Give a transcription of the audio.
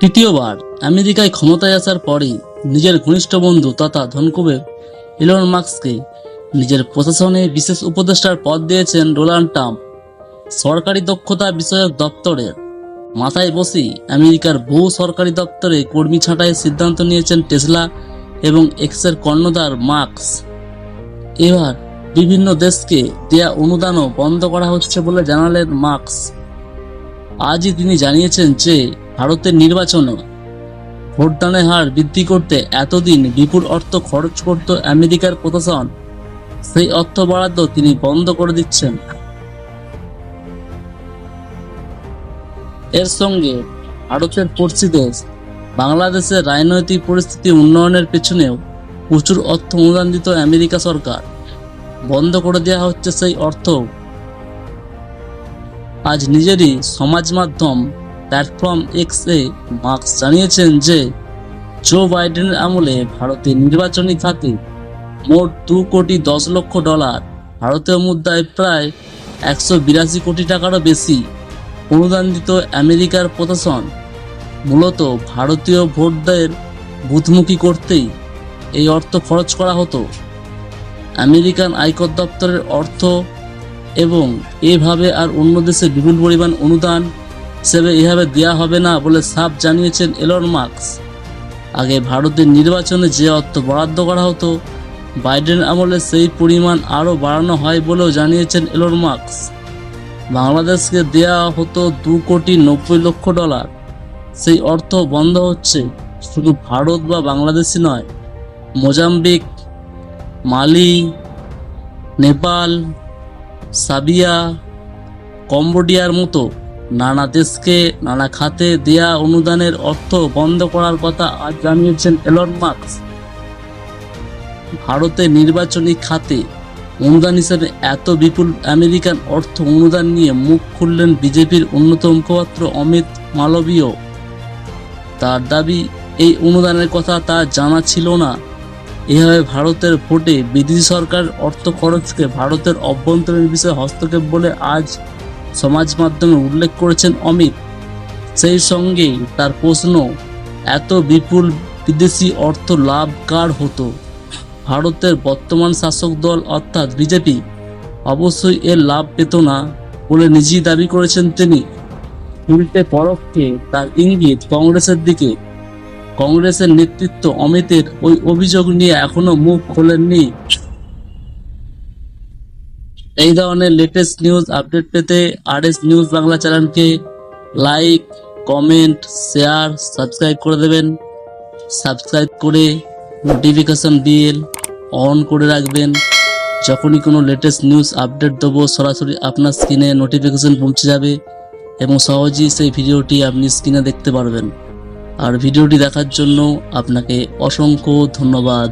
তৃতীয়বার আমেরিকায় ক্ষমতায় আসার পরেই নিজের ঘনিষ্ঠ বন্ধু তথা ধনকুবের ইলন মার্কসকে নিজের প্রশাসনে বিশেষ উপদেষ্টার পদ দিয়েছেন ডোনাল্ড ট্রাম্প। সরকারি দক্ষতা বিষয়ক দপ্তরের মাথায় বসেই আমেরিকার বহু সরকারি দপ্তরে কর্মী ছাঁটাইয়ের সিদ্ধান্ত নিয়েছেন টেসলা এবং এক্সের কর্ণধার মার্কস। এবার বিভিন্ন দেশকে দেয়া অনুদানও বন্ধ করা হচ্ছে বলে জানালেন মার্কস। আজই তিনি জানিয়েছেন যে ভারতের নির্বাচনে ভোটদানের হার বৃদ্ধি করতে এতদিন বিপুল অর্থ খরচ করত আমেরিকার প্রশাসন, সেই অর্থ বরাদ্দ তিনি বন্ধ করে দিচ্ছেন। এর সঙ্গে ভারতের পড়শি দেশ, বাংলাদেশের রাজনৈতিক পরিস্থিতি উন্নয়নের পেছনেও প্রচুর অর্থ অনুদান দিত আমেরিকা সরকার। বন্ধ করে দেওয়া হচ্ছে সেই অর্থ। আজ নিজেরই সমাজ মাধ্যম প্ল্যাটফর্ম এক্স এ মার্কস জানিয়েছেন যে, জো বাইডেনের আমলে ভারতের নির্বাচনী খাতে মোট দু কোটি দশ লক্ষ ডলার, ভারতীয় মুদ্রায় প্রায় একশো বিরাশি কোটি টাকারও বেশি অনুদান দিত আমেরিকার প্রশাসন। মূলত ভারতীয় ভোটদের বুথমুখী করতেই এই অর্থ খরচ করা হতো। আমেরিকান আয়কর দপ্তরের অর্থ এবং এভাবে আর অন্য দেশে বিপুল পরিমাণ অনুদান হিসেবে এভাবে দেওয়া হবে না বলে সাফ জানিয়েছেন এলন মার্কস। আগে ভারতের নির্বাচনে যে অর্থ বরাদ্দ করা হতো বাইডেন আমলে সেই পরিমাণ আরও বাড়ানো হয় বলেও জানিয়েছেন এলন মার্কস। বাংলাদেশকে দেয়া হতো দু কোটি নব্বই লক্ষ ডলার। সেই অর্থ বন্ধ হচ্ছে, শুধু ভারত বা বাংলাদেশই নয়, মোজাম্বিক, মালি, নেপাল, সাবিয়া, কম্বোডিয়ার মতো। নানা দেশকে নানা খাতে দেয়া অনুদানের অর্থ বন্ধ করার কথা আজ জানিয়েছেন এলন মার্কস ভারতে নির্বাচনী খাতে অনুদান হিসেবে এত বিপুল আমেরিকান অর্থ অনুদান নিয়ে মুখ খুললেন বিজেপির অন্যতম মুখপাত্র অমিত মালবীয়। তার দাবি, এই অনুদানের কথা তা জানা ছিল না। এভাবে ভারতের ভোটে বিদেশি সরকার অর্থ খরচকে ভারতের অভ্যন্তরীণ বিষয়ে হস্তক্ষেপ বলে আজ সমাজ মাধ্যমে উল্লেখ করেছেন অমিত। সেই সঙ্গেই তার প্রশ্ন, এত বিপুল বিদেশি অর্থ লাভ কার হতো? ভারতের বর্তমান শাসক দল অর্থাৎ বিজেপি অবশ্যই এর লাভ পেত না বলে নিজেই দাবি করেছেন তিনি। উল্টে পরোক্ষে তার ইঙ্গিত কংগ্রেসের দিকে। কংগ্রেসের নেতৃত্ব অমিতের ওই অভিযোগ নিয়ে এখনও মুখ খোলেননি। এই ধরনের লেটেস্ট নিউজ আপডেট পেতে আর এস নিউজ বাংলা চ্যানেলকে লাইক কমেন্ট শেয়ার সাবস্ক্রাইব করে দেবেন। সাবস্ক্রাইব করে নোটিফিকেশন বিল অন করে রাখবেন। যখনই কোনো লেটেস্ট নিউজ আপডেট দেবো, সরাসরি আপনার স্ক্রিনে নোটিফিকেশন পৌঁছে যাবে এবং সহজেই সেই ভিডিওটি আপনি স্ক্রিনে দেখতে পারবেন। আর ভিডিওটি দেখার জন্য আপনাকে অসংখ্য ধন্যবাদ।